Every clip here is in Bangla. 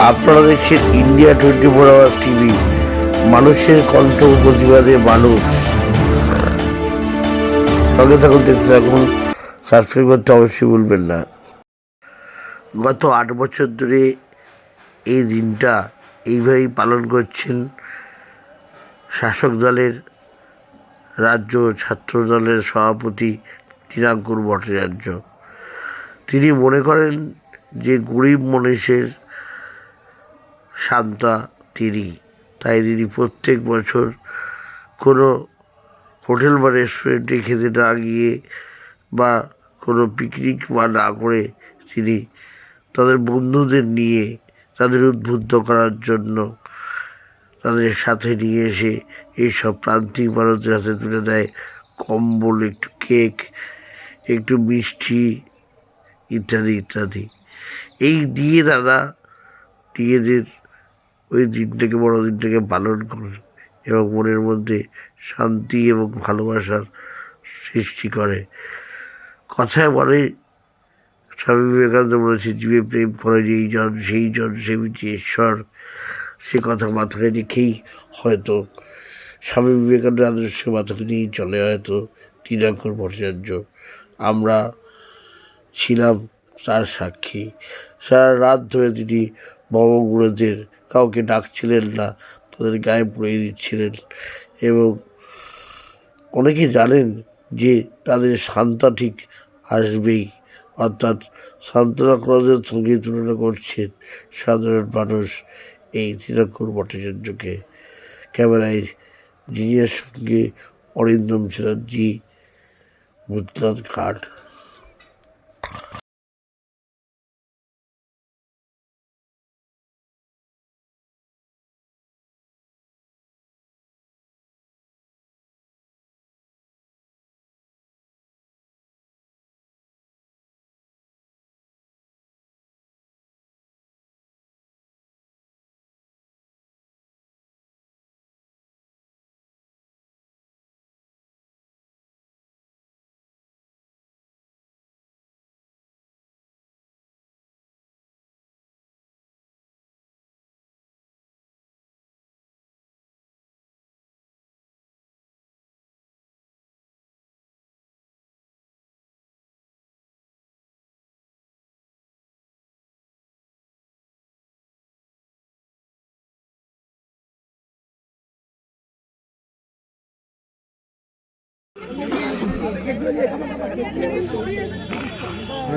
আপনারা দেখছেন India twenty four hours TV মানুষের কণ্ঠ প্রতিবাদে মানুষ। সঙ্গে থাকুন, দেখতে থাকুন সাবস্ক্রাইব করতে অবশ্যই ভুলবেন না। গত আট বছর ধরে এই দিনটা এইভাবেই পালন করছেন শাসক দলের রাজ্য ছাত্র দলের সভাপতি তৃণাঙ্কুর ভট্টাচার্য। তিনি মনে করেন যে গরিব মানুষের শান্তা তিনি তাই তিনি প্রত্যেক বছর কোনো হোটেল বা রেস্টুরেন্টে খেতে না গিয়ে বা কোনো পিকনিক বা না করে তিনি তাদের বন্ধুদের নিয়ে তাদের উদ্বুদ্ধ করার জন্য তাদের সাথে নিয়ে এসে এইসব প্রান্তিক মানুষদের হাতে তুলে দেয়। কম্বল, একটু কেক, একটু মিষ্টি, ইত্যাদি ইত্যাদি। এই দিয়ে দাদা নিজেদের ওই দিনটাকে বড়দিনটাকে পালন করেন এবং মনের মধ্যে শান্তি এবং ভালোবাসার সৃষ্টি করে। কথায় বলে, স্বামী বিবেকানন্দ বলেছে জীবে প্রেম করে, যেই জন, সেই জন সে হচ্ছে ঈশ্বর। সে কথা মাথায় রেখেই হয়তো স্বামী বিবেকানন্দের আদর্শ মাথাকে নিয়েই চলে হয়তো তীনাঙ্কর ভট্টাচার্য। আমরা ছিলাম তার সাক্ষী। সারা রাত ধরে তিনি বড়গুলোদের কাউকে ডাকছিলেন না, তাদের গায়ে পড়িয়ে দিচ্ছিলেন এবং অনেকে জানেন যে তাদের শান্তা ঠিক আসবেই, অর্থাৎ সান্ত্বনা কলেজের সঙ্গে তুলনা করছেন সাধারণ মানুষ এই তিরাক্ষর ভট্টাচার্যকে। ক্যামেরায় জিনিয়ার সঙ্গে অরিন্দম চ্যাটার্জি ভূতনাথ ঘাট।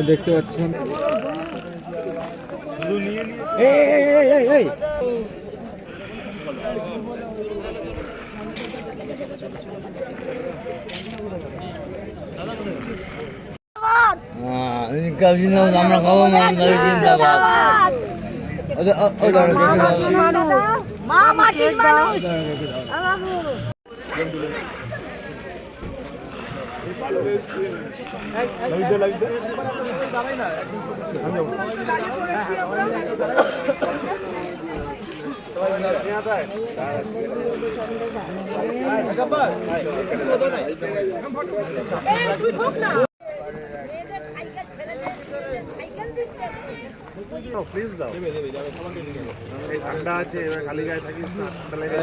দেখতে পাচ্ছেন আমরা খাব মা মাটির মানুষ প্লিজ দাও ঠান্ডা আছে এবার খালি গায়ে থাকিস না ঠান্ডা লেগে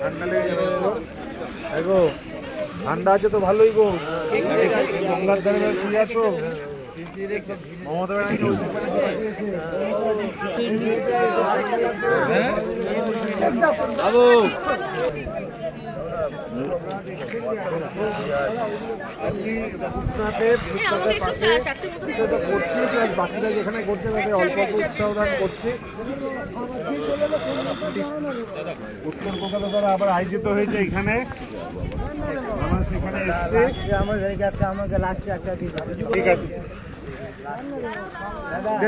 ঠান্ডা লেগে যাবে ঠান্ডা আছে তো ভালোই গো। গঙ্গার ধারে কি আছো মমতা ব্যানার্জি বাকিরা যেখানে করছে তাদের অল্প অল্প উৎসাহ দান করছি উত্তর কলকাতা দ্বারা আবার আয়োজিত হয়েছে এখানে এসছে ঠিক আছে।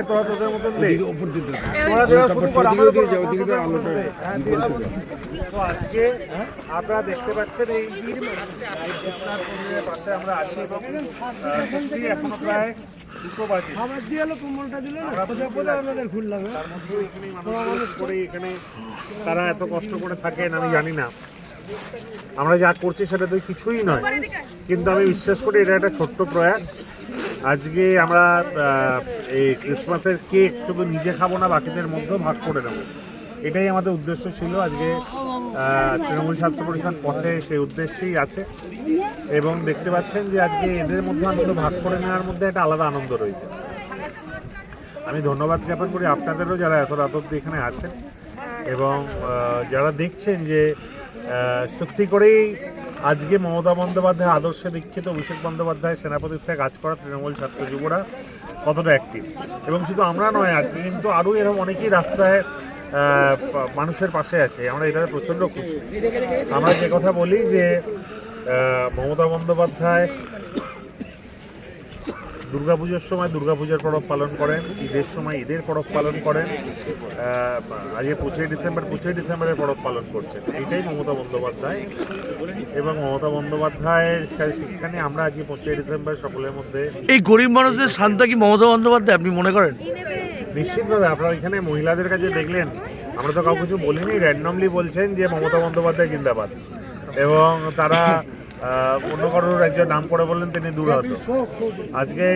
তোরা তোদের মতন তো হ্যাঁ, আজকে আপনারা দেখতে পাচ্ছেন এই দেবনাথ পাশে আমরা আছি এবং সত্যি এখনও প্রায় দুটো বাজে। খাবার দিয়ে এলো কম্বলটা দিল না? আপনাদের খুললাম হ্যাঁ? তার এখানে তারা এত কষ্ট করে থাকেন আমি জানি না। আমরা যা করছি সেটা তো কিছুই নয়। কিন্তু আমি বিশ্বাস করি এটা একটা ছোট্ট প্রয়াস। আজকে আমরা এই ক্রিসমাসের কেক শুধু নিজে খাব না, বাকিদের মধ্যেও ভাগ করে দেবো এটাই আমাদের উদ্দেশ্য ছিল আজকে তৃণমূল ছাত্র পরিষদ পথে সেই উদ্দেশ্যেই আছে। এবং দেখতে পাচ্ছেন যে আজকে এদের মধ্যে আনন্দ ভাগ করে নেওয়ার মধ্যে একটা আলাদা আনন্দ রয়েছে। আমি ধন্যবাদ জ্ঞাপন করি আপনাদেরও যারা এত রাত অব্দি এখানে আছেন। এবং যারা দেখছেন যে সত্যি করেই আজকে মমতা বন্দ্যোপাধ্যায় আদর্শে দীক্ষিত অভিষেক বন্দ্যোপাধ্যায় সেনাপতিত্বে কাজ করা তৃণমূল ছাত্র যুবরা কতটা অ্যাক্টিভ এবং শুধু আমরা নয়, আজকে কিন্তু আরও এরকম অনেকেই রাস্তায় মানুষের পাশে আছে। আমরা এটা প্রচণ্ড খুশি। আমরা যে কথা বলি যে মমতা বন্দ্যোপাধ্যায় দুর্গাপুজোর সময় দুর্গাপূজার পরব পালন করেন ঈদের সময় ঈদের পরব পালন করেন। আজকে পঁচিশে ডিসেম্বর পঁচিশে ডিসেম্বরের পরব পালন করছেন। এইটাই মমতা বন্দ্যোপাধ্যায়। এবং মমতা বন্দ্যোপাধ্যায়ের সা- শিক্ষা নিয়ে আমরা আজকে পঁচিশে ডিসেম্বর সকলের মধ্যে এই গরিব মানুষদের শান্তা কি মমতা বন্দ্যোপাধ্যায় আপনি মনে করেন? নিশ্চিতভাবে আপনারা এখানে মহিলাদের কাছে দেখলেন আমরা তো কাউ কিছু বলিনি র্যান্ডমলি বলছেন যে মমতা বন্দ্যোপাধ্যায় জিন্দাবাদ। এবং তারা অন্য কারোর একজন নাম করে বললেন, তিনি দূর হতো আজকে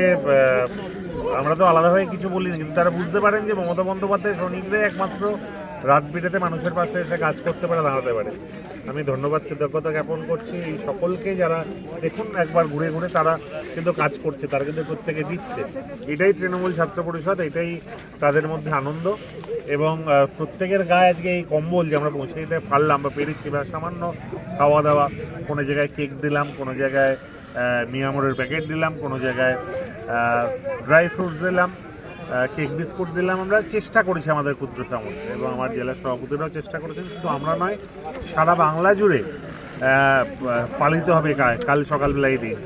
আমরা তো আলাদাভাবে কিছু বলিনি, কিন্তু তারা বুঝতে পারেন যে মমতা বন্দ্যোপাধ্যায় সৈনিকরাই একমাত্র রাত বিরেতে মানুষের পাশে এসে কাজ করতে পারে, দাঁড়াতে পারে। আমি ধন্যবাদ, কৃতজ্ঞতা জ্ঞাপন করছি। সকলকে যারা দেখুন, একবার ঘুরে ঘুরে তারা কিন্তু কাজ করছে, তারা কিন্তু প্রত্যেকে দিচ্ছে। এটাই তৃণমূল ছাত্র পরিষদ, এটাই তাদের মধ্যে আনন্দ। এবং প্রত্যেকের গায়ে আজকে এই কম্বল যে আমরা পৌঁছে দিতে পারলাম, বা পেরেছি, বা সামান্য খাওয়া দাওয়া, কোনো জায়গায় কেক দিলাম, কোনো জায়গায় মিয়ামরের প্যাকেট দিলাম, কোনো জায়গায় ড্রাই ফ্রুটস দিলাম। কেক বিস্কুট দিলাম আমরা। চেষ্টা করেছি আমাদের ক্ষুদ্র সামর্থ্যে এবং আমার জেলার সভাপতিরাও চেষ্টা করেছেন। শুধু আমরা নয়, সারা বাংলা জুড়ে পালিত হবে কাল সকালবেলা এই দিন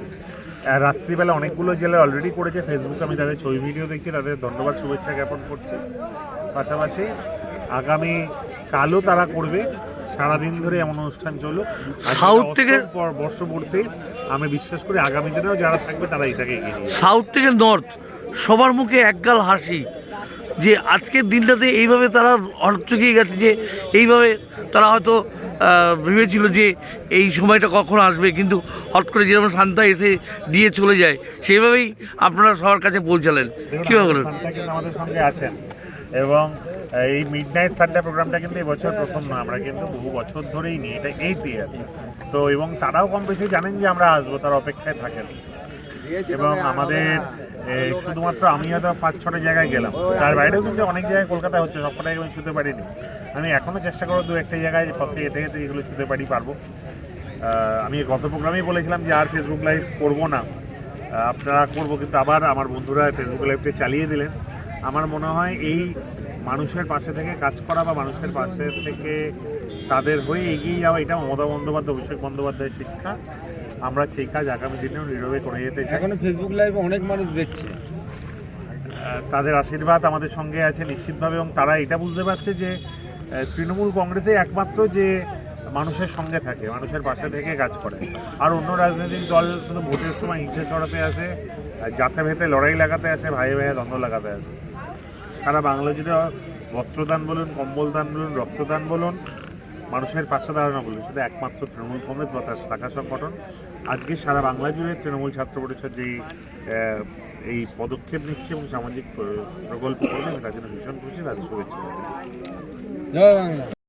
রাত্রিবেলা অনেকগুলো জেলা অলরেডি করেছে। ফেসবুকে আমি তাদের ছবি ভিডিও দেখছি। তাদের ধন্যবাদ, শুভেচ্ছা জ্ঞাপন করছি। পাশাপাশি আগামী কালও তারা করবে। সারাদিন ধরে এমন অনুষ্ঠান চলুক সাউথ থেকে- পর- বর্ষপূর্তি আমি বিশ্বাস করি আগামী দিনেও যারা থাকবে তারা এটাকে এগিয়ে নিয়ে সাউথ থেকে নর্থ সবার মুখে একগাল হাসি যে আজকের দিনটাতে এইভাবে তারা অর্থকিয়ে গেছে যে এইভাবে তারা হয়তো ভেবেছিল যে এই সময়টা কখন আসবে কিন্তু হট করে যেরকম শান্তা এসে দিয়ে চলে যায় সেইভাবেই আপনারা সবার কাছে পৌঁছালেন। কীভাবে বলেন? আমাদের সঙ্গে আছেন। এবং এই মিড নাইট সানডে প্রোগ্রামটা কিন্তু এবছর প্রথম না আমরা কিন্তু বহু বছর ধরেই নিই এটা এই ইয়ার তো এবং তারাও কম বেশি জানেন যে আমরা আসব তার অপেক্ষায় থাকেন। এবং আমাদের শুধুমাত্র আমি হয়তো পাঁচ ছটা জায়গায় গেলাম। তার বাইরেও কিন্তু অনেক জায়গায় কলকাতায় হচ্ছে সব কটাই আমি ছুতে পারিনি। আমি এখনও চেষ্টা করব দু একটা জায়গায় পথে যেতে যেতে এগুলো ছুতে পারি পারব। আমি গত প্রোগ্রামেই বলেছিলাম যে আর ফেসবুক লাইভ করব না। আপনারা করব কিন্তু আবার আমার বন্ধুরা ফেসবুক লাইভটা চালিয়ে দিলেন। আমার মনে হয় এই মানুষের পাশে থেকে কাজ করা বা মানুষের পাশে থেকে তাদের হয়ে এগিয়ে যাওয়া এটা মমতা বন্দ্যোপাধ্যায় অভিষেক বন্দ্যোপাধ্যায়ের শিক্ষা। আমরা সেই কাজ আগামী দিনেও নীরবে করে যেতে চাই। এখনও ফেসবুক লাইভে অনেক মানুষ দেখছে। তাদের আশীর্বাদ আমাদের সঙ্গে আছে নিশ্চিতভাবে এবং তারা এটা বুঝতে পারছে যে তৃণমূল কংগ্রেসে একমাত্র যে মানুষের সঙ্গে থাকে মানুষের পাশে থেকে কাজ করে। আর অন্য রাজনৈতিক দল শুধু ভোটের সময় হিংসে ছড়াতে আসে জাতে ভেতে লড়াই লাগাতে আসে ভাইয়ে ভাইয়ে দ্বন্দ্ব লাগাতে আসে সারা বাংলা জুড়ে বস্ত্রদান বলুন কম্বল দান বলুন, রক্তদান বলুন, মানুষের পাশে দাঁড়ানো বলুন। শুধু একমাত্র তৃণমূল কংগ্রেস বা তার শাখা সংগঠন। আজকে সারা বাংলা জুড়ে তৃণমূল ছাত্র পরিষদ যেই এই পদক্ষেপ নিচ্ছে এবং সামাজিক প্র- প্রকল্প করবে, তার জন্য ভীষণ খুশি, তাদের শুভেচ্ছা